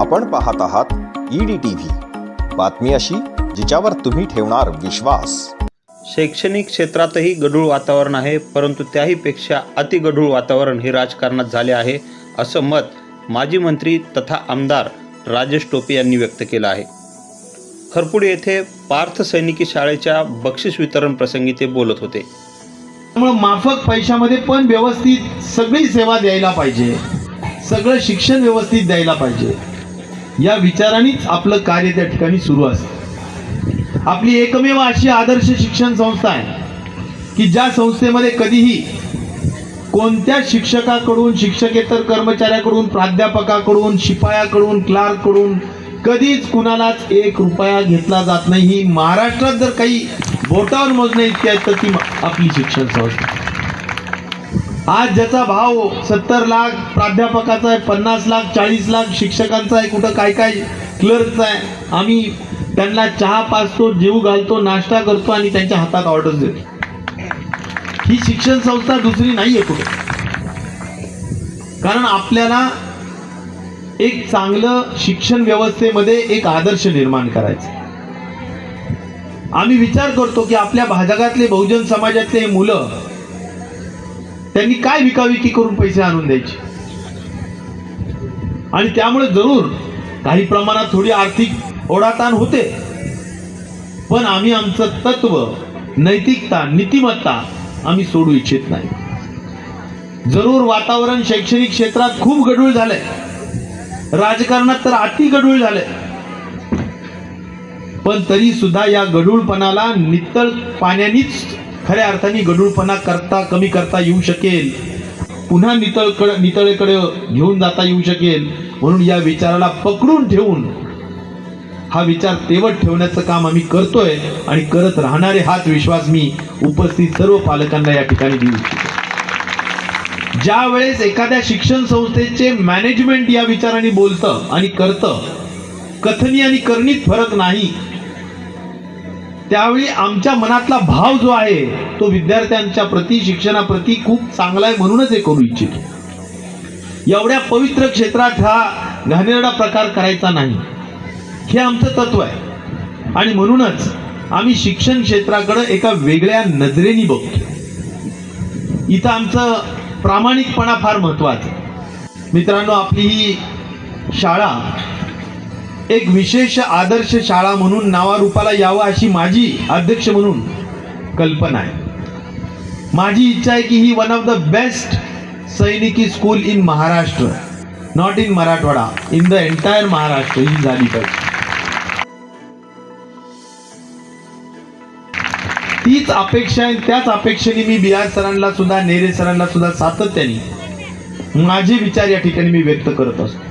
आपण पाहत आहात ईडी टीव्ही बातमी अशी जिच्यावर तुम्ही ठेवणार विश्वास. शैक्षणिक क्षेत्रातही गढूळ वातावरण आहे परंतु त्याहीपेक्षा अतिगढूळ वातावरण हे राजकारणात झाले आहे असं मत माजी मंत्री तथा आमदार राजेश टोपे यांनी व्यक्त केलं आहे. खरपुडे येथे पार्थ सैनिकी शाळेच्या बक्षीस वितरण प्रसंगी ते बोलत होते. त्यामुळं माफक पैशामध्ये पण व्यवस्थित सगळी सेवा द्यायला पाहिजे. सगळं शिक्षण व्यवस्थित द्यायला पाहिजे. या विचारानेच आपलं कार्य त्या ठिकाणी सुरू असतं. आपली एकमेव अशी आदर्श शिक्षण संस्था आहे की ज्या संस्थेमध्ये कधीही कोणत्या शिक्षकाकडून शिक्षकेतर कर्मचाऱ्याकडून प्राध्यापकाकडून शिपायाकडून क्लार्ककडून कधीच कुणालाच एक रुपया घेतला जात नाही. ही महाराष्ट्रात जर काही बोटावर मोजणे इतकी आहेत तर ती आपली शिक्षण संस्था आज ज्याचा भाव सत्तर लाख प्राध्यापकाचा आहे पन्नास लाख चाळीस लाख शिक्षकांचा आहे कुठं काय काय क्लर्कचा आहे आम्ही त्यांना चहा पाचतो जेव घालतो नाश्ता करतो आणि त्यांच्या हातात ऑर्डर देतो. ही शिक्षण संस्था दुसरी नाही आहे कुठं. कारण आपल्याला एक चांगलं शिक्षण व्यवस्थेमध्ये एक आदर्श निर्माण करायचं आम्ही विचार करतो की आपल्या भाजगातले बहुजन समाजातले मुलं त्यांनी काय विकाविकी करून पैसे आणून द्यायचे? आणि त्यामुळे जरूर काही प्रमाणात थोडी आर्थिक ओढाताण होते. पण आम्ही आमचं तत्व नैतिकता नीतिमत्ता आम्ही सोडू इच्छित नाही. जरूर वातावरण शैक्षणिक क्षेत्रात खूप गढूळ झालंय. राजकारणात तर अति गढूळ झालंय. पण तरी सुद्धा या गढूळपणाला नितळ पाण्यानेच खऱ्या अर्थाने गढूळपणा करता कमी करता येऊ शकेल. पुन्हा नितळकड नितळेकडे घेऊन जाता येऊ शकेल. म्हणून या विचाराला पकडून ठेवून हा विचार तेवट ठेवण्याचं काम आम्ही करतोय आणि करत राहणारे हाच विश्वास मी उपस्थित सर्व पालकांना या ठिकाणी देऊ इच्छितो. ज्या वेळेस एखाद्या शिक्षण संस्थेचे मॅनेजमेंट या विचाराने बोलतं आणि करतं कथनी आणि करणीत फरक नाही त्यावेळी आमच्या मनातला भाव जो आहे तो विद्यार्थ्यांच्या प्रती शिक्षणाप्रती खूप चांगला आहे म्हणूनच हे करू इच्छितो. एवढ्या पवित्र क्षेत्रात हा घाणेरडा प्रकार करायचा नाही. हे आमचं तत्व आहे. आणि म्हणूनच आम्ही शिक्षण क्षेत्राकडं एका वेगळ्या नजरेने बघतो. इथं आमचं प्रामाणिकपणा फार महत्त्वाचा आहे. मित्रांनो आपली ही शाळा एक विशेष आदर्श शाळा म्हणून नावारूपाला यावं अशी माझी अध्यक्ष म्हणून कल्पना आहे. माझी इच्छा आहे की ही वन ऑफ द बेस्ट सैनिकी school in Maharashtra not in Marathwada in the entire Maharashtra ही झाली पाहिजे. तीच अपेक्षा आहे त्याच अपेक्षेने मी बिहार सरांना सुद्धा नेरे सरांना सुद्धा सातत्याने माझे विचार या ठिकाणी मी व्यक्त करत असतो.